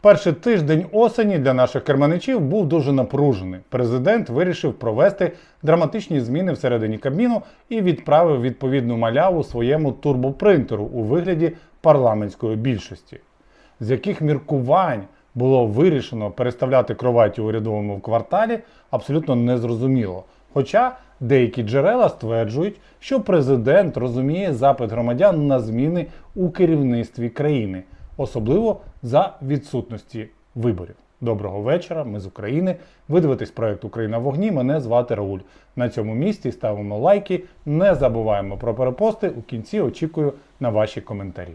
Перший тиждень осені для наших керманичів був дуже напружений. Президент вирішив провести драматичні зміни всередині Кабміну і відправив відповідну маляву своєму турбопринтеру у вигляді парламентської більшості. З яких міркувань було вирішено переставляти кроваті урядовому кварталі, абсолютно незрозуміло. Хоча деякі джерела стверджують, що президент розуміє запит громадян на зміни у керівництві країни, особливо за відсутності виборів. Доброго вечора, ми з України. Ви дивитесь проект Україна в вогні. Мене звати Рауль. На цьому місці ставимо лайки, не забуваємо про перепости. У кінці очікую на ваші коментарі.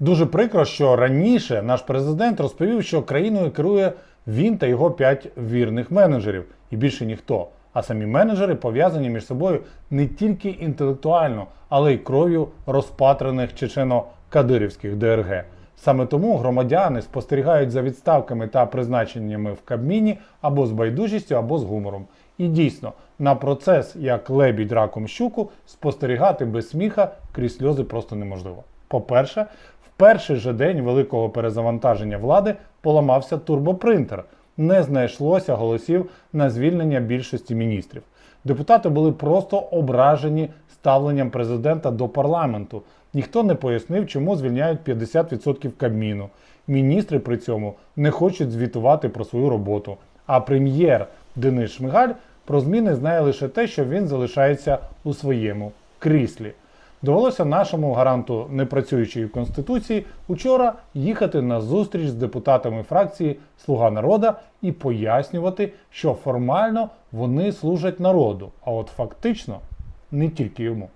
Дуже прикро, що раніше наш президент розповів, що країною керує він та його п'ять вірних менеджерів, і більше ніхто. А самі менеджери пов'язані між собою не тільки інтелектуально, але й кров'ю розпатрених чечено-кадирівських ДРГ. Саме тому громадяни спостерігають за відставками та призначеннями в Кабміні або з байдужістю, або з гумором. І дійсно, на процес, як лебідь раком щуку, спостерігати без сміха крізь сльози просто неможливо. По-перше, в перший же день великого перезавантаження влади поламався турбопринтер. Не знайшлося голосів на звільнення більшості міністрів. Депутати були просто ображені ставленням президента до парламенту. Ніхто не пояснив, чому звільняють 50% Кабміну. Міністри при цьому не хочуть звітувати про свою роботу. А прем'єр Денис Шмигаль про зміни знає лише те, що він залишається у своєму кріслі. Довелося нашому гаранту непрацюючої конституції учора їхати на зустріч з депутатами фракції Слуга народа і пояснювати, що формально вони служать народу, а от фактично не тільки йому.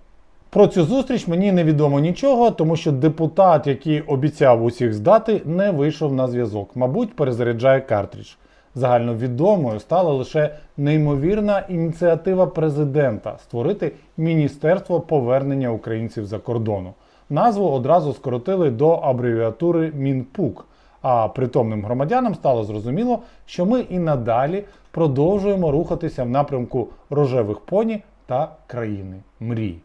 Про цю зустріч мені невідомо нічого, тому що депутат, який обіцяв усіх здати, не вийшов на зв'язок. Мабуть, перезаряджає картридж. Загальновідомою стала лише неймовірна ініціатива президента створити Міністерство повернення українців за кордону. Назву одразу скоротили до абревіатури Мінпук. А притомним громадянам стало зрозуміло, що ми і надалі продовжуємо рухатися в напрямку рожевих поні та країни мрій.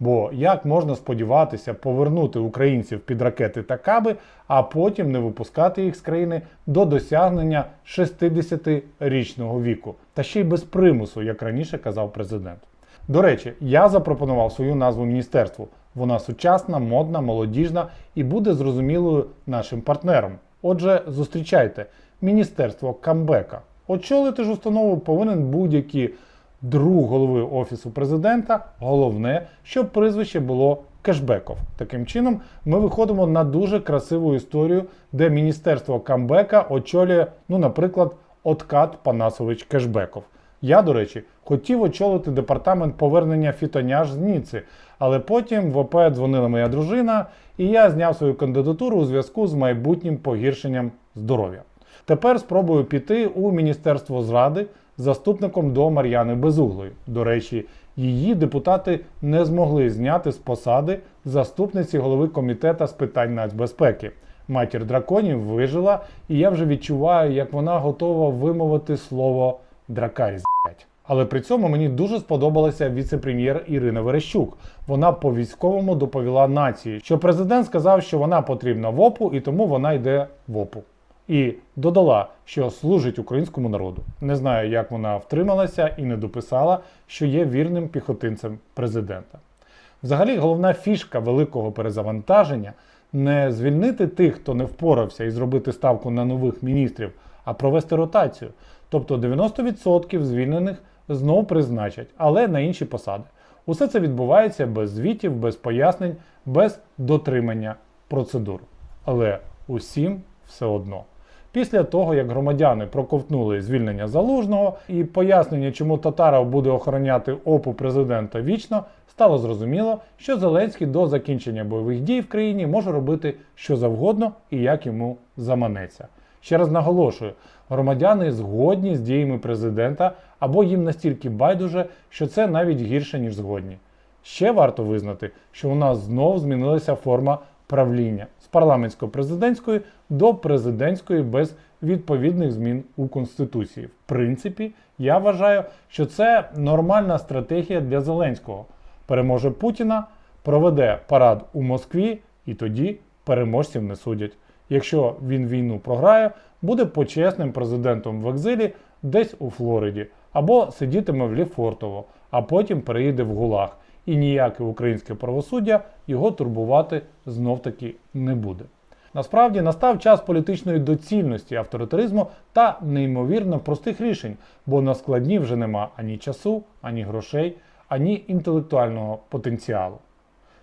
Бо як можна сподіватися повернути українців під ракети та каби, а потім не випускати їх з країни до досягнення 60-річного віку, та ще й без примусу, як раніше казав президент. До речі, я запропонував свою назву міністерству. Вона сучасна, модна, молодіжна і буде зрозумілою нашим партнерам. Отже, зустрічайте Міністерство камбека. Очолити ж установу повинен будь-який друг голови Офісу президента. Головне, щоб прізвище було Кешбеков. Таким чином, ми виходимо на дуже красиву історію, де Міністерство камбека очолює, ну, наприклад, Откат Панасович Кешбеков. Я, до речі, хотів очолити департамент повернення фітоняж з Ніци, але потім в ОП дзвонила моя дружина, і я зняв свою кандидатуру у зв'язку з майбутнім погіршенням здоров'я. Тепер спробую піти у Міністерство зради заступником до Мар'яни Безуглої. До речі, її депутати не змогли зняти з посади заступниці голови комітету з питань нацбезпеки. Матір драконів вижила, і я вже відчуваю, як вона готова вимовити слово дракарі з***ять». Але при цьому мені дуже сподобалася віце-прем'єр Ірина Верещук. Вона по військовому доповіла нації, що президент сказав, що вона потрібна в ОПУ, і тому вона йде в ОПУ. І додала, що служить українському народу. Не знаю, як вона втрималася і не дописала, що є вірним піхотинцем президента. Взагалі, головна фішка великого перезавантаження не звільнити тих, хто не впорався, і зробити ставку на нових міністрів, а провести ротацію. Тобто 90% звільнених знов призначать, але на інші посади. Усе це відбувається без звітів, без пояснень, без дотримання процедур. Але усім все одно. Після того, як громадяни проковтнули звільнення залужного і пояснення, чому Татаров буде охороняти опу президента вічно, стало зрозуміло, що Зеленський до закінчення бойових дій в країні може робити що завгодно і як йому заманеться. Ще раз наголошую, громадяни згодні з діями президента або їм настільки байдуже, що це навіть гірше, ніж згодні. Ще варто визнати, що у нас знов змінилася форма правління з парламентсько-президентської до президентської без відповідних змін у Конституції. В принципі, я вважаю, що це нормальна стратегія для Зеленського. Переможе Путіна, проведе парад у Москві і тоді переможців не судять. Якщо він війну програє, буде почесним президентом в екзилі десь у Флориді, або сидітиме в Ліфортово, а потім переїде в ГУЛАГ, і ніяке українське правосуддя його турбувати знов-таки не буде. Насправді настав час політичної доцільності, авторитаризму та неймовірно простих рішень, бо на складні вже нема ані часу, ані грошей, ані інтелектуального потенціалу.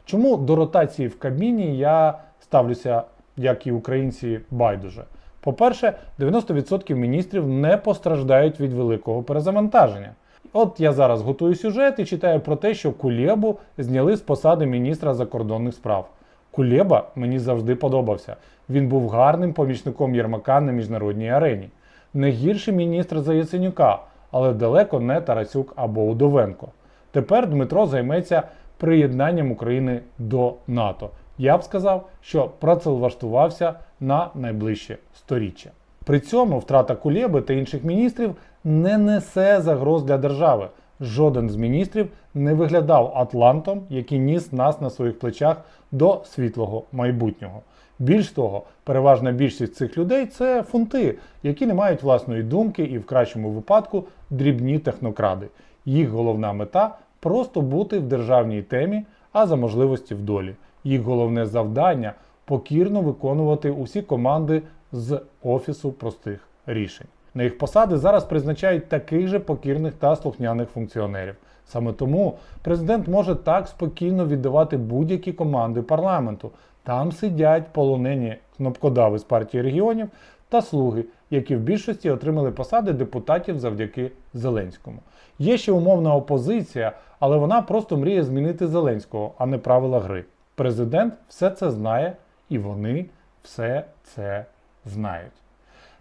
Чому до ротації в Кабміні я ставлюся, як і українці, байдуже? По-перше, 90% міністрів не постраждають від великого перезавантаження. От я зараз готую сюжет і читаю про те, що Кулєбу зняли з посади міністра закордонних справ. Кулєба мені завжди подобався. Він був гарним помічником Єрмака на міжнародній арені. Не гірший міністр за Яценюка, але далеко не Тарасюк або Удовенко. Тепер Дмитро займеться приєднанням України до НАТО. Я б сказав, що працевлаштувався на найближче сторіччя. При цьому втрата Кулєби та інших міністрів не несе загроз для держави. Жоден з міністрів не виглядав атлантом, який ніс нас на своїх плечах до світлого майбутнього. Більш того, переважна більшість цих людей це фунти, які не мають власної думки і в кращому випадку дрібні технокради. Їх головна мета просто бути в державній темі, а за можливості в долі. Їх головне завдання покірно виконувати усі команди з офісу простих рішень. На їх посади зараз призначають таких же покірних та слухняних функціонерів. Саме тому президент може так спокійно віддавати будь-які команди парламенту. Там сидять полонені кнопкодави з партії регіонів та слуги, які в більшості отримали посади депутатів завдяки Зеленському. Є ще умовна опозиція, але вона просто мріє змінити Зеленського, а не правила гри. Президент все це знає, і вони все це знають.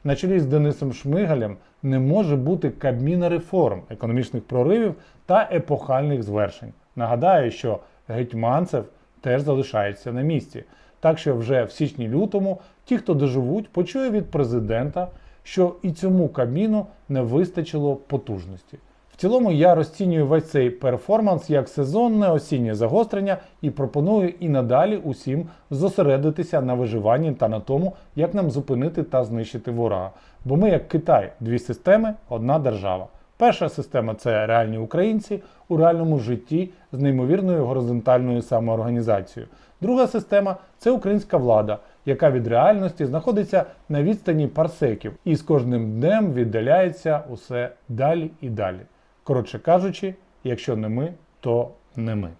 На чолі з Денисом Шмигалем не може бути кабміна реформ, економічних проривів та епохальних звершень. Нагадаю, що Гетьманцев теж залишається на місці. Так що вже в січні-лютому ті, хто доживуть, почує від президента, що і цьому кабміну не вистачило потужності. Цілому я розцінюю весь цей перформанс як сезонне осіннє загострення і пропоную і надалі усім зосередитися на виживанні та на тому, як нам зупинити та знищити ворога. Бо ми, як Китай, дві системи, одна держава. Перша система це реальні українці у реальному житті з неймовірною горизонтальною самоорганізацією. Друга система це українська влада, яка від реальності знаходиться на відстані парсеків і з кожним днем віддаляється усе далі і далі. Коротше кажучи, якщо не ми, то не ми.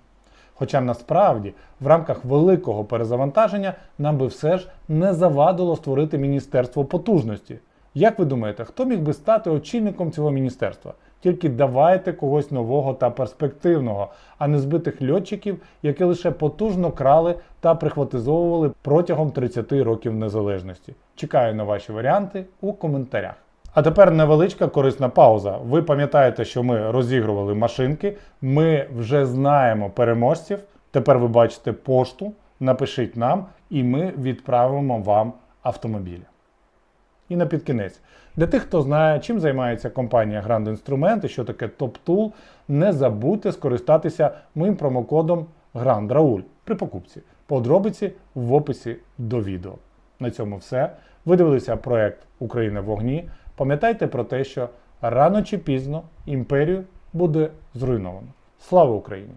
Хоча насправді в рамках великого перезавантаження нам би все ж не завадило створити Міністерство потужності. Як ви думаєте, хто міг би стати очільником цього міністерства? Тільки давайте когось нового та перспективного, а не збитих льотчиків, які лише потужно крали та прихватизовували протягом 30 років незалежності. Чекаю на ваші варіанти у коментарях. А тепер невеличка корисна пауза. Ви пам'ятаєте, що ми розігрували машинки, ми вже знаємо переможців. Тепер ви бачите пошту, напишіть нам, і ми відправимо вам автомобіль. І на підкінець. Для тих, хто знає, чим займається компанія Grand Instrument і що таке Top Tool, не забудьте скористатися моїм промокодом Grand Raul при покупці. Подробиці в описі до відео. На цьому все. Ви дивилися проект Україна в вогні. Пам'ятайте про те, що рано чи пізно імперію буде зруйновано. Слава Україні!